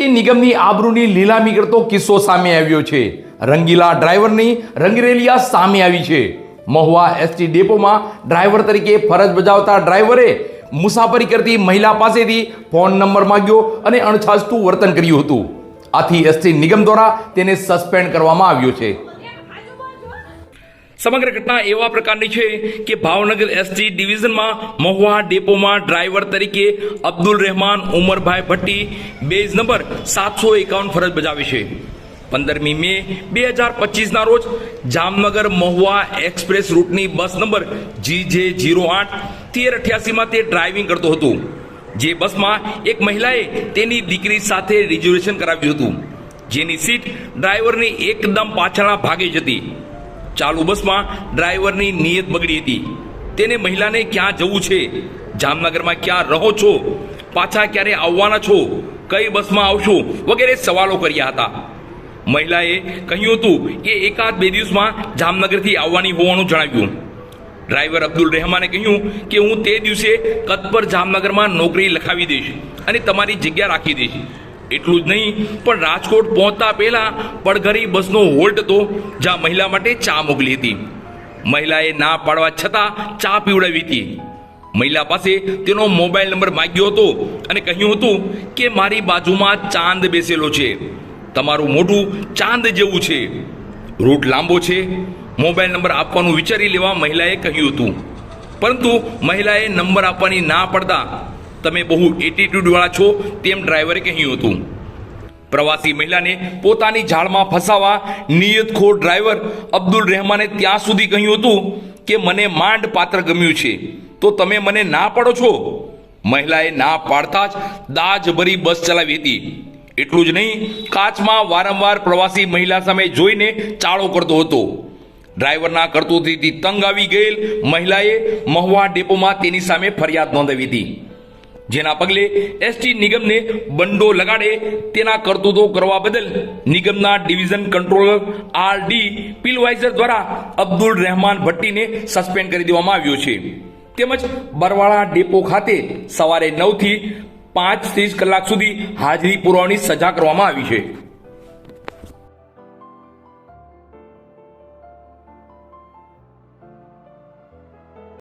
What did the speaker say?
ST નિગમની આબરૂની લીલામી કરતો કિસ્સો સામે આવ્યો છે. રંગીલા ડ્રાઈવરની રંગરેલિયા સામે આવી છે. મહુવા એસટી ડેપોમાં ડ્રાઈવર તરીકે ફરજ બજાવતા ડ્રાઈવરે મુસાફરી કરતી મહિલા પાસેથી ફોન નંબર માંગ્યો અને અણછાસતું વર્તન કર્યું હતું. આથી એસટી નિગમ દ્વારા તેને સસ્પેન્ડ કરવામાં આવ્યો છે. સમગ્ર ઘટના એવા પ્રકારની છે કે ભાવનગર એસટી ડિવિઝનમાં મહુવા ડેપોમાં ડ્રાઈવર તરીકે અબ્દુલ રહેમાન ઉમરભાઈ ભટ્ટી બેઝ નંબર સાતસો એકાવન ફરજ બજાવી છે. પંદરમી મે બે હજાર પચીસના રોજ Jamnagar Mahuva express રૂટની bus number G J zero આઠ તેર અઠ્યાસીમાં તે ડ્રાઇવિંગ કરતો હતો. જે બસમાં એક મહિલાએ તેની દીકરી સાથે રિઝર્વેશન કરાવ્યું હતું. જેની સીટ ડ્રાઈવરની એકદમ પાછળના ભાગે જ હતી. ચાલુ બસમાં ડ્રાઈવરની નિયત બગડી હતી. તેને મહિલાને ક્યાં જવું છે? જામનગરમાં ક્યાં રહો છો? પાછા ક્યારે આવવાના છો? કઈ બસમાં આવશો? વગેરે સવાલો કર્યા હતા. મહિલાએ કહ્યું હતું કે એકાદ બે દિવસમાં જામનગરથી આવવાની હોવાનું જણાવ્યું. ડ્રાઈવર અબ્દુલ રહેમાને કહ્યું કે હું તે દિવસે કદ પર જામનગરમાં નોકરી લખાવી દઈશ અને તમારી જગ્યા રાખી દઈશ. એટલું જ નહીં, પણ રાજકોટ પહોંચતા પહેલા પડઘરી બસનો હોલ્ટ હતો, જ્યાં મહિલા માટે ચા મોકલી હતી. મહિલાએ ના પાડવા છતાં ચા પીવડાવી હતી. મહિલા પાસે તેનો મોબાઈલ નંબર માગ્યો હતો અને કહ્યું હતું કે મારી બાજુમાં ચાંદ બેસેલો છે. તમારું મોઢું ચાંદ જેવું છે. રૂટ લાંબો છે. મોબાઈલ નંબર આપવાનું વિચારી લેવા મહિલાએ કહ્યું હતું. પરંતુ મહિલાએ નંબર આપવાની ના પડતા તમે બહુ એટીટ્યુડવાળા છો તેમ ડ્રાઈવરે કહ્યું હતું. પ્રવાસી મહિલાને પોતાની જાળમાં ફસાવા નિયતખોર ડ્રાઈવર અબ્દુલ રહેમાને ત્યાં સુધી કહ્યું હતું કે, મને માંડ પાત્ર ગમ્યું છે. તો તમે મને ના પાડો છો? મહિલાએ ના પાડતા જ દાજ ભરી બસ ચલાવી હતી. એટલું જ નહીં, કાચમાં વારંવાર પ્રવાસી મહિલા સામે જોઈને ચાળો કરતો હતો. ડ્રાઈવરના કરતૂતીથી તંગ આવી ગયેલ મહિલાએ મહુવા ડેપોમાં તેની સામે ફરિયાદ નોંધાવી હતી. જેના પગલે એસટી નિગમને બંડો લગાડે તેના કરતૂતો કરવા બદલ નિગમના ડિવિઝન કંટ્રોલર આર ડી પિલવાઇઝર દ્વારા અબ્દુલ રહેમાન ભટ્ટીને સસ્પેન્ડ કરી દેવામાં આવ્યો છે. તેમજ બરવાળા ડેપો ખાતે સવારે નવથી પાંચ ત્રીસ કલાક સુધી હાજરી પુરવાની સજા કરવામાં આવી છે.